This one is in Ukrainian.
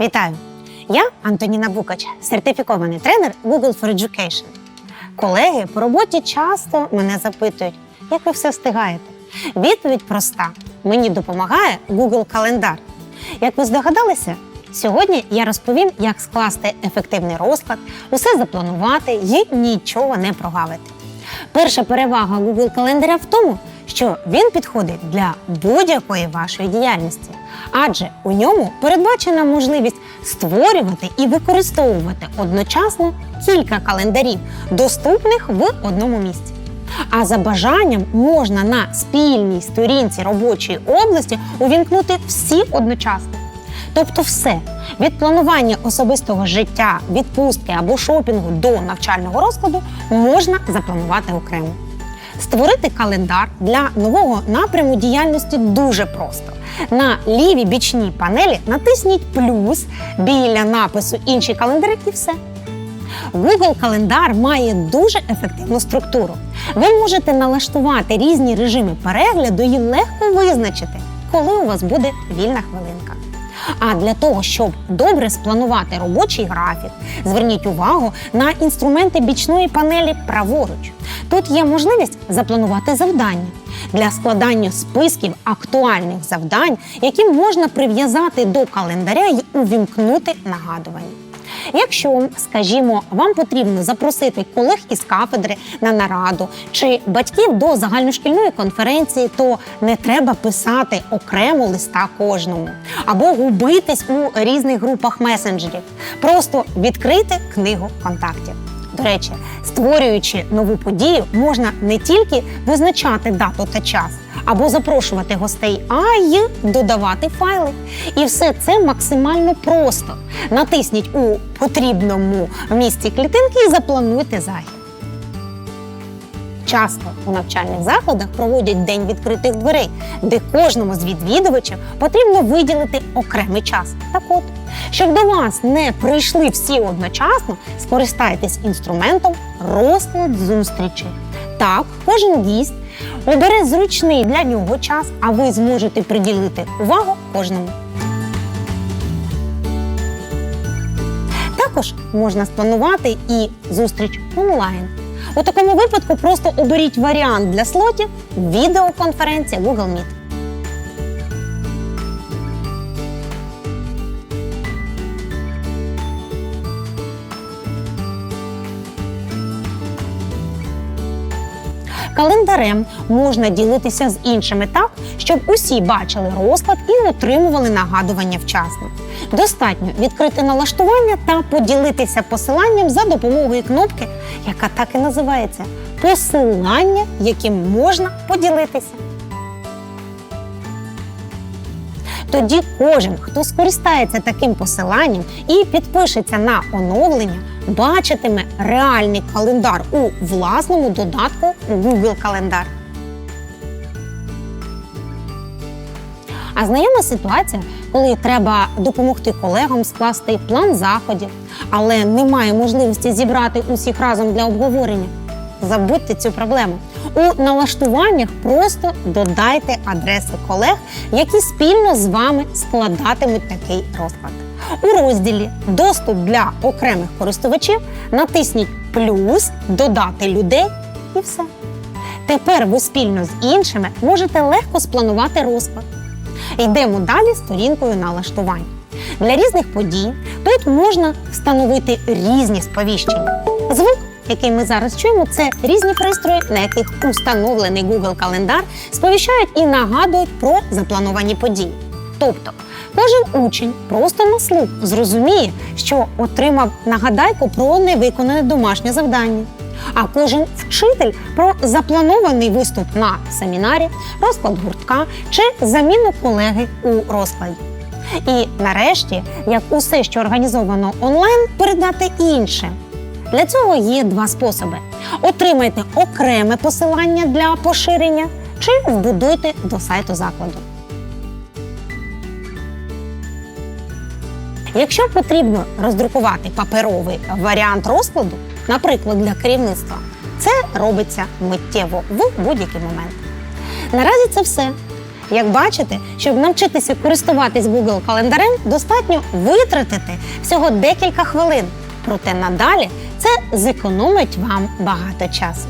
Вітаю! Я Антоніна Букач, сертифікований тренер Google for Education. Колеги по роботі часто мене запитують, як ви все встигаєте. Відповідь проста: мені допомагає Google Календар. Як ви здогадалися, сьогодні я розповім, як скласти ефективний розклад, усе запланувати і нічого не прогавити. Перша перевага Google календаря в тому, що він підходить для будь-якої вашої діяльності, адже у ньому передбачена можливість створювати і використовувати одночасно кілька календарів, доступних в одному місці. А за бажанням можна на спільній сторінці робочої області увімкнути всі одночасно. Тобто, все від планування особистого життя, відпустки або шопінгу до навчального розкладу можна запланувати окремо. Створити календар для нового напряму діяльності дуже просто. На лівій бічній панелі натисніть плюс біля напису Інші календари і все. Google календар має дуже ефективну структуру. Ви можете налаштувати різні режими перегляду і легко визначити, коли у вас буде вільна хвилинка. А для того, щоб добре спланувати робочий графік, зверніть увагу на інструменти бічної панелі праворуч. Тут є можливість запланувати завдання для складання списків актуальних завдань, які можна прив'язати до календаря і увімкнути нагадування. Якщо, скажімо, вам потрібно запросити колег із кафедри на нараду чи батьків до загальношкільної конференції, то не треба писати окремо листа кожному або губитись у різних групах месенджерів. Просто відкрити книгу контактів. До речі, створюючи нову подію, можна не тільки визначати дату та час або запрошувати гостей, а й додавати файли. І все це максимально просто. Натисніть у потрібному місці клітинки і заплануйте захід. Часто у навчальних закладах проводять день відкритих дверей, де кожному з відвідувачів потрібно виділити окремий час. Так от, щоб до вас не прийшли всі одночасно, скористайтесь інструментом розклад зустрічі. Так, кожен гість обере зручний для нього час, а ви зможете приділити увагу кожному. Також можна спланувати і зустріч онлайн. У такому випадку просто оберіть варіант для слотів відеоконференція Google Meet. Календарем можна ділитися з іншими так, щоб усі бачили розклад і отримували нагадування вчасно. Достатньо відкрити налаштування та поділитися посиланням за допомогою кнопки, яка так і називається посилання, яким можна поділитися. Тоді кожен, хто скористається таким посиланням і підпишеться на оновлення, бачитиме реальний календар у власному додатку Google Календар. А знайома ситуація, коли треба допомогти колегам скласти план заходів, але немає можливості зібрати усіх разом для обговорення. Забудьте цю проблему. У налаштуваннях просто додайте адреси колег, які спільно з вами складатимуть такий розклад. У розділі Доступ для окремих користувачів натисніть плюс Додати людей і все. Тепер ви спільно з іншими можете легко спланувати розклад. Йдемо далі сторінкою налаштувань. Для різних подій тут можна встановити різні сповіщення. Звук, який ми зараз чуємо, це різні пристрої, на яких установлений Google календар сповіщають і нагадують про заплановані події. Тобто, кожен учень просто на слух зрозуміє, що отримав нагадайку про невиконане домашнє завдання. А кожен вчитель про запланований виступ на семінарі, розклад гуртка чи заміну колеги у розкладі. І нарешті, як усе, що організовано онлайн, передати іншим. Для цього є два способи: отримайте окреме посилання для поширення чи вбудуйте до сайту закладу. Якщо потрібно роздрукувати паперовий варіант розкладу, наприклад, для керівництва, це робиться миттєво в будь-який момент. Наразі це все. Як бачите, щоб навчитися користуватись Google календарем, достатньо витратити всього декілька хвилин. Проте надалі це зекономить вам багато часу.